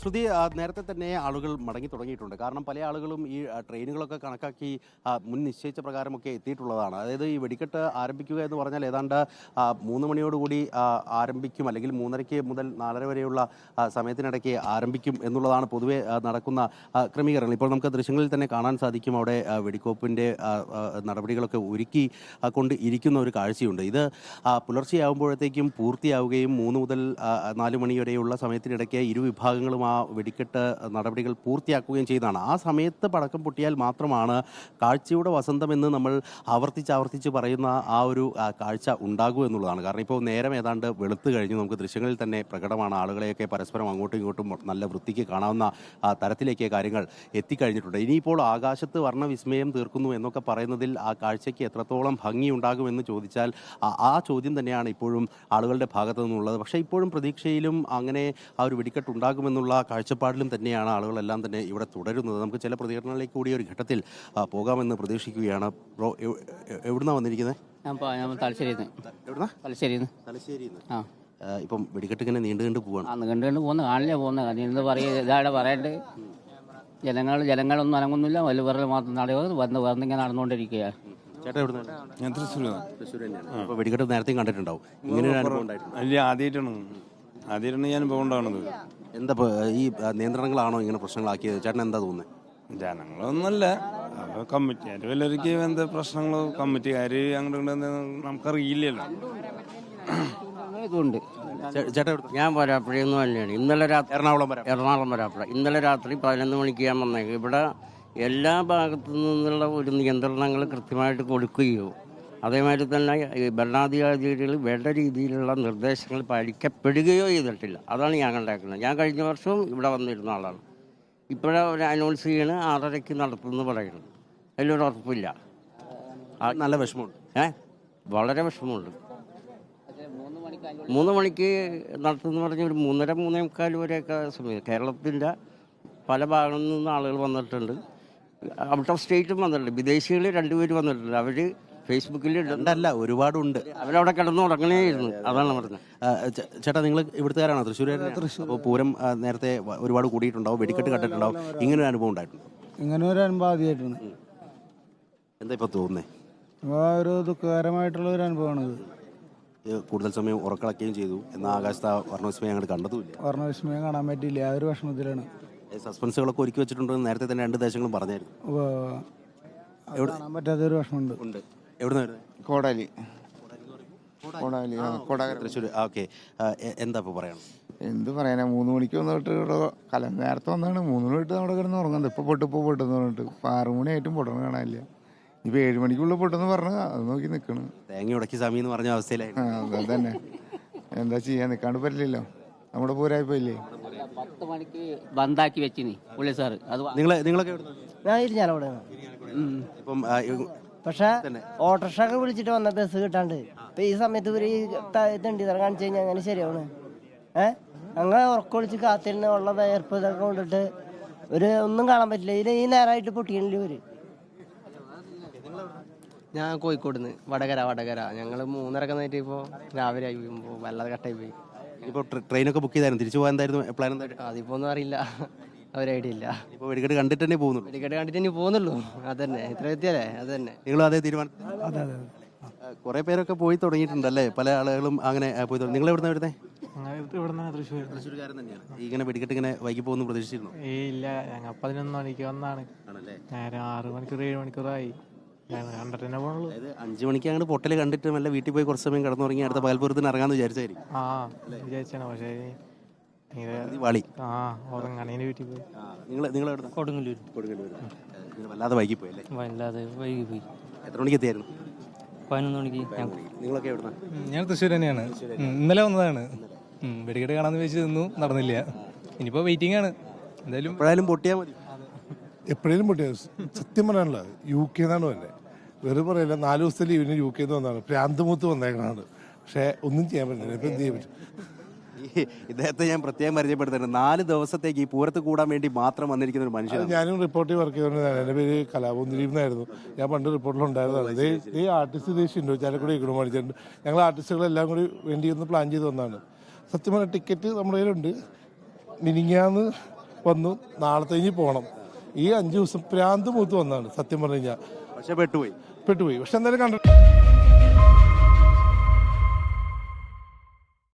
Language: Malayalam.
ശ്രുതി നേരത്തെ തന്നെ ആളുകൾ മടങ്ങി തുടങ്ങിയിട്ടുണ്ട്. കാരണം പല ആളുകളും ഈ ട്രെയിനുകളൊക്കെ കണക്കാക്കി മുൻ നിശ്ചയിച്ച പ്രകാരമൊക്കെ എത്തിയിട്ടുള്ളതാണ്. അതായത് ഈ വെടിക്കെട്ട് ആരംഭിക്കുക എന്ന് പറഞ്ഞാൽ ഏതാണ്ട് മൂന്ന് മണിയോടുകൂടി ആരംഭിക്കും. അല്ലെങ്കിൽ മൂന്നരയ്ക്ക് മുതൽ നാലര വരെയുള്ള സമയത്തിനിടയ്ക്ക് ആരംഭിക്കും എന്നുള്ളതാണ് പൊതുവെ നടക്കുന്ന ക്രമീകരണങ്ങൾ ഇപ്പോൾ നമുക്ക് ദൃശ്യങ്ങളിൽ തന്നെ കാണാൻ സാധിക്കും അവിടെ വെടിക്കോപ്പിന്റെ നടപടികളൊക്കെ ഒരുക്കി കൊണ്ട് ഇരിക്കുന്ന ഒരു കാഴ്ചയുണ്ട്. ഇത് പുലർച്ചെയാകുമ്പോഴത്തേക്കും പൂർത്തിയാവുകയും മൂന്ന് മുതൽ നാല് മണി വരെയുള്ള സമയത്തിനിടയ്ക്ക് ഇരു വിഭാഗങ്ങളും ആ വെടിക്കെട്ട് നടപടികൾ പൂർത്തിയാക്കുകയും ചെയ്താണ്. ആ സമയത്ത് പടക്കം പൊട്ടിയാൽ മാത്രമാണ് കാഴ്ചയുടെ വസന്തം എന്ന് നമ്മൾ ആവർത്തിച്ച് ആവർത്തിച്ച് പറയുന്ന ആ ഒരു കാഴ്ച ഉണ്ടാകൂ എന്നുള്ളതാണ്. കാരണം ഇപ്പോൾ നേരം ഏതാണ്ട് വെളുത്ത് കഴിഞ്ഞു. നമുക്ക് ദൃശ്യങ്ങളിൽ തന്നെ പ്രകടമാണ് ആളുകളെയൊക്കെ പരസ്പരം അങ്ങോട്ടും ഇങ്ങോട്ടും നല്ല വൃത്തിക്ക് കാണാവുന്ന തരത്തിലേക്ക് കാര്യങ്ങൾ എത്തിക്കഴിഞ്ഞിട്ടുണ്ട്. ഇനിയിപ്പോൾ ആകാശത്ത് വർണവിസ്മയം തീർക്കുന്നു എന്നൊക്കെ പറയുന്നതിൽ ആ കാഴ്ചയ്ക്ക് എത്രത്തോളം ഭംഗി ഉണ്ടാകുമെന്ന് ചോദിച്ചാൽ ആ ചോദ്യം തന്നെയാണ് ഇപ്പോഴും ആളുകളുടെ ഭാഗത്തു നിന്നുള്ളത്. പക്ഷേ ഇപ്പോഴും പ്രതീക്ഷയിലും അങ്ങനെ ആ ഒരു വെടിക്കെട്ട് ഉണ്ടാകുമെന്നുള്ള കാഴ്ചപ്പാടിലും തന്നെയാണ് ആളുകളെല്ലാം തന്നെ ഇവിടെ തുടരുന്നത്. നമുക്ക് ചില പ്രതികരണങ്ങളിലേക്ക് കൂടി ഒരു ഘട്ടത്തിൽ ആ, പോകാമെന്ന് പ്രതീക്ഷിക്കുകയാണ്. ബ്രോ എവിടുന്നാണ് വന്നിരിക്കുന്നത് ഞാൻ എവിടുന്നാ? ആ. ഇപ്പം വെടിക്കെട്ട് ഇങ്ങനെ നീണ്ടു കണ്ട് പോവാണ്. ആ കണ്ടു കണ്ട് പോകുന്ന കാണില്ല പോകുന്ന കാര്യം പറയുക ഇതാടെ പറയണ്ട് ജനങ്ങൾ ജനങ്ങളൊന്നും അനങ്ങുന്നില്ല. വലിയ വിറൽ മാത്രം നടക്കുക വന്ന് വന്നിങ്ങനെ നടന്നുകൊണ്ടിരിക്കുകയാണ്. ചേട്ടാ എവിടുന്ന? ഞാൻ തൃശ്ശൂർ തൃശ്ശൂർ തന്നെയാണ്. അപ്പോൾ വെടിക്കെട്ട് നേരത്തെയും കണ്ടിട്ടുണ്ടാവും. ഇങ്ങനെ ഒരു അനുഭവം ഉണ്ടായിട്ടുണ്ട്? ആദ്യമായിട്ടാണ്. ആദ്യമായിട്ടാണ് ഞാൻ അനുഭവം എന്താ ഇപ്പൊ ഈ നിയന്ത്രണങ്ങളാണോ ഇങ്ങനെ പ്രശ്നങ്ങളാക്കിയത്? ചേട്ടൻ എന്താ തോന്നുന്നത് ജനങ്ങളൊന്നുമല്ല. അപ്പോൾ കമ്മിറ്റിക്കാർ വല്ലവർക്ക് എന്താ പ്രശ്നങ്ങളോ കമ്മിറ്റിക്കാർ അങ്ങോട്ട് ഇങ്ങോട്ട് നമുക്കറിയില്ലല്ലോ. ഇതുണ്ട് ചേ- ചേട്ടാ? ഞാൻ വരാപ്പുഴയൊന്നും തന്നെയാണ് ഇന്നലെ രാത്രി എറണാകുളം വരാം എറണാകുളം വരാപ്പുഴ. ഇന്നലെ രാത്രി പതിനൊന്ന് മണിക്ക് ഞാൻ വന്നേക്കും ഇവിടെ എല്ലാ ഭാഗത്തു നിന്നുള്ള ഒരു നിയന്ത്രണങ്ങൾ കൃത്യമായിട്ട് കൊടുക്കുകയോ അതേമാതിരി തന്നെ ഈ ഭരണാധികാരികൾ വേണ്ട രീതിയിലുള്ള നിർദ്ദേശങ്ങൾ പാലിക്കപ്പെടുകയോ ചെയ്തിട്ടില്ല. അതാണ് ഞാൻ കണ്ടേക്കുന്നത്. ഞാൻ കഴിഞ്ഞ വർഷവും ഇവിടെ വന്നിരുന്ന ആളാണ്. ഇപ്പോഴാ ഒരു അനൗൺസ് ചെയ്യണ് ആറരയ്ക്ക് നടത്തുമെന്ന് പറയുന്നത്. അതിലൊരു ഉറപ്പില്ല. നല്ല വിഷമമുണ്ട്. ഏ? വളരെ വിഷമമുണ്ട്. മൂന്ന് മണിക്ക് നടത്തുമെന്ന് പറഞ്ഞ ഒരു മൂന്നര മൂന്നേ മുക്കാൽ വരെയൊക്കെ സമയം. കേരളത്തിന്റെ പല ഭാഗങ്ങളിൽ നിന്ന് ആളുകൾ വന്നിട്ടുണ്ട്. ഔട്ട് ഓഫ് സ്റ്റേറ്റും വന്നിട്ടുണ്ട്. വിദേശികൾ രണ്ടുപേര് വന്നിട്ടുണ്ട്. അവർ ഫേസ്ബുക്കിൽ ഉണ്ടല്ല രണ്ടല്ല ഒരുപാടുണ്ട്. അവരവിടെ കിടന്ന് ഉറങ്ങണേയിരുന്നു അതാണ് പറഞ്ഞത്. ആ, ചേ- ചേട്ടാ നിങ്ങൾ ഇവിടുത്തുകാരാണോ? തൃശ്ശൂർ അപ്പോൾ പൂരം ആ, നേരത്തെ വ- ഒരുപാട് കൂടിയിട്ടുണ്ടാവും വെടിക്കെട്ട് കണ്ടിട്ടുണ്ടാവും. ഇങ്ങനെ ഒരു അനുഭവം ഉണ്ടായിട്ടുണ്ട്. ഇങ്ങനെ ഒരു അനുഭവം ആദ്യമായിട്ടാണ് എന്താ ഇപ്പോൾ തോന്നുന്നത് ഒരു ദുഃഖകരമായിട്ടുള്ള ഒരു അനുഭവമാണിത് കൂടുതൽ സമയം ഉറക്കളക്കുകയും ചെയ്തു. എന്നാൽ ആകാശത്ത് ആ വർണവിസ്മയം അങ്ങോട്ട് കണ്ടതുമില്ല. വർണവിസ്മയം കാണാൻ പറ്റിയില്ല. ആ ഒരു വിഷമത്തിലാണ്. സസ്പെൻസുകളൊക്കെ ഒരുക്കി വെച്ചിട്ടുണ്ടെന്ന് നേരത്തെ തന്നെ രണ്ട് ദേശങ്ങളും പറഞ്ഞായിരുന്നു. പറ്റാത്തൊരു അത് കാണാൻ പറ്റാത്ത ഒരു വിഷമമുണ്ട്. ഉണ്ട്. എവിടെ നിന്ന് വരുന്നത് കോടാലി. കോടാലി കൊടാകര തൃശ്ശൂർ. ഓക്കെ. എന്താ ഇപ്പോൾ പറയണം? എന്ത് പറയാനാ? മൂന്ന് മണിക്ക് വന്നിട്ട് ഇവിടെ കല നേരത്തെ വന്നാണ്. മൂന്ന് മണി തൊട്ട് അവിടെ കിടന്ന് ഉറങ്ങുന്നത് ഇപ്പൊ പൊട്ട് ഇപ്പൊ പൊട്ടെന്ന് പറഞ്ഞിട്ട്. ഇപ്പൊ ആറു മണിയായിട്ടും പൊട്ടണം കാണാനില്ല. ഇപ്പൊ ഏഴ് മണിക്കുള്ളിൽ പൊട്ടെന്ന് പറഞ്ഞ അത് നോക്കി നിക്കണ്. തേങ്ങ ഉടക്കി സമയം എന്ന് പറഞ്ഞ അവസ്ഥയിലായി അത് തന്നെ. എന്താ ചെയ്യാൻ നിക്കാണ്ട് പറ്റില്ലല്ലോ. നമ്മുടെ പോരായി പോയില്ലേ പത്ത് മണിക്ക് ബന്ധാക്കി വെച്ചിനി പുള്ളി സാറ്. അത് നിങ്ങൾ നിങ്ങളൊക്കെ എവിടുന്നാ? ഞാൻ ഇരിഞ്ഞാലവിടെ ഇപ്പം പക്ഷെ ഓട്ടോറിക്ഷ ഒക്കെ വിളിച്ചിട്ട് വന്ന ബസ് കിട്ടാണ്ട്. ഇപ്പൊ ഈ സമയത്ത് ഇവർ ഈ ത- തെണ്ടി കാണിച്ചു കഴിഞ്ഞാൽ അങ്ങനെ ശരിയാവണ്. ഏഹ് അങ്ങനെ ഉറക്കൊളിച്ച് കാത്തിരുന്ന ഉള്ള വേർപ്പ് ഇതൊക്കെ കൊണ്ടിട്ട് ഒരു ഒന്നും കാണാൻ പറ്റില്ല. ഇതിൽ ഈ നേരമായിട്ട് പൊട്ടിക്കണില്ല ഇവർ. ഞാൻ കോഴിക്കോട് നിന്ന് വടകര വടകര. ഞങ്ങൾ മൂന്നരക്കെ നേരിട്ട് ഇപ്പോൾ രാവിലെ ആയി പോകുമ്പോൾ വല്ലാതെ കട്ടായി പോയി. ഇപ്പോൾ ട്രെ- ട്രെയിനൊക്കെ ബുക്ക് ചെയ്തായിരുന്നു. തിരിച്ചു പോകാൻ എന്തായിരുന്നു പ്ലാൻ എന്തായിരുന്നു? അതിപ്പോ ഒന്നും അറിയില്ല. ഒരു ഐഡിയ ഇല്ല. ഇപ്പോൾ വെടിക്കെട്ട് കണ്ടിട്ട് തന്നെ പോകുന്നുള്ളൂ. ടിക്കറ്റ് കണ്ടിട്ട് ഇനി പോകുന്നുള്ളൂ. അതന്നെ. ഇത്ര എത്തിയല്ലേ അതന്നെ. നിങ്ങൾ നിങ്ങളും അതേ തീരുമാനം. അതെ അതെ കുറെ പേരൊക്കെ പോയി തുടങ്ങിയിട്ടുണ്ടല്ലേ? പല ആളുകളും അങ്ങനെ ആ, പോയി നിങ്ങൾ എവിടുന്ന വരുന്നേ? ഇവിടുന്ന് തൃശ്ശൂർ തൃശ്ശൂർക്കാരൻ തന്നെയാണ്. ഇങ്ങനെ വെടിക്കെട്ട് ഇങ്ങനെ വൈകി പോകുന്നു പ്രതീക്ഷിച്ചിരുന്നു? ഏ ഇല്ല. ഞങ്ങൾ പതിനൊന്ന് മണിക്ക് വന്നാണ്. ആണല്ലേ? നേരം ആറ് മണിക്കൂർ ഏഴ് മണിക്കൂറായി. ഞങ്ങൾ കണ്ടിട്ട് തന്നെ പോണുള്ളൂ. അതായത് അഞ്ചു മണിക്ക് അങ്ങോട്ട് പൊട്ടൽ കണ്ടിട്ട് വല്ല വീട്ടിൽ പോയി കുറച്ച് സമയം കിടന്നുറങ്ങി അടുത്ത പകൽപുരത്തിന് ഇറങ്ങാന്ന് വിചാരിച്ചായിരിക്കും ആ വിചാരിച്ചാണ്. പക്ഷേ വാളി. ആ ഉറങ്ങണേന് വീട്ടിൽ പോയി. നിങ്ങൾ നിങ്ങൾ എവിടെ കൊടുങ്ങല്ലൂർ കൊടുങ്ങല്ലൂർ ഇങ്ങനെ വല്ലാതെ വൈകി പോയി അല്ലേ? വല്ലാതെ വൈകി പോയി. എത്ര മണിക്ക് എത്തിയായിരുന്നു? പതിനൊന്ന് മണിക്ക് നിങ്ങളൊക്കെ ഞാൻ തൃശ്ശൂർ തന്നെയാണ്. ഇന്നലെ വന്നതാണ്. വെടിക്കെട്ട് കാണാന്ന് വെച്ച് നിന്നു. നടന്നില്ല. ഇനിയിപ്പോ വെയിറ്റിംഗ് ആണ്. എന്തായാലും എപ്പോഴായാലും പൊട്ടിയാൽ മതി. എപ്പോഴേലും പൊട്ടിയാ സത്യം പറയാനുള്ള യു കെ എന്നാണ് വന്നെ. വെറുതെ പറയില്ല നാല് ദിവസത്തെ ലീവിന് യു കെന്ന് വന്നതാണ്. പ്രാന്തമൂത്ത് വന്നേക്കണാണ് പക്ഷെ ഒന്നും ചെയ്യാൻ പറ്റില്ല. ഇപ്പം എന്ത് ചെയ്യാൻ പറ്റും? ഈ ഇദ്ദേഹത്തെ ഞാൻ പ്രത്യേകം പരിചയപ്പെടുത്തുന്നുണ്ട്. നാല് ദിവസത്തേക്ക് ഈ പൂരത്ത് കൂടാൻ വേണ്ടി മാത്രം വന്നിരിക്കുന്ന ഒരു മനുഷ്യൻ മനുഷ്യനാണ് ഞാനും റിപ്പോർട്ടിൽ വർക്ക് ചെയ്തുകൊണ്ടാണ് എന്റെ പേര് കലാപം ദിലീപ് എന്നായിരുന്നു. ഞാൻ പണ്ട് റിപ്പോർട്ടിലുണ്ടായിരുന്നതാണ് ഈ ആർട്ടിസ്റ്റ് ഇതേ ഷിൻഡോ ചാലക്കുടി ഇക്കണു മണിച്ചിട്ടുണ്ട് ഞങ്ങൾ ആർട്ടിസ്റ്റുകളെല്ലാം കൂടി വേണ്ടി ഒന്ന് പ്ലാൻ ചെയ്ത് വന്നതാണ്. സത്യം പറഞ്ഞാൽ ടിക്കറ്റ് നമ്മുടെ കയ്യിലുണ്ട്. മിനിങ്ങാന്ന് വന്നു. നാളത്തെ കഴിഞ്ഞ് പോകണം ഈ അഞ്ച് ദിവസം പ്രാന്ത് മൂത്ത് വന്നാണ് സത്യം പറഞ്ഞു കഴിഞ്ഞാൽ. പക്ഷെ പെട്ടുപോയി. പെട്ടുപോയി. പക്ഷെ എന്തായാലും കണ്ടിട്ട്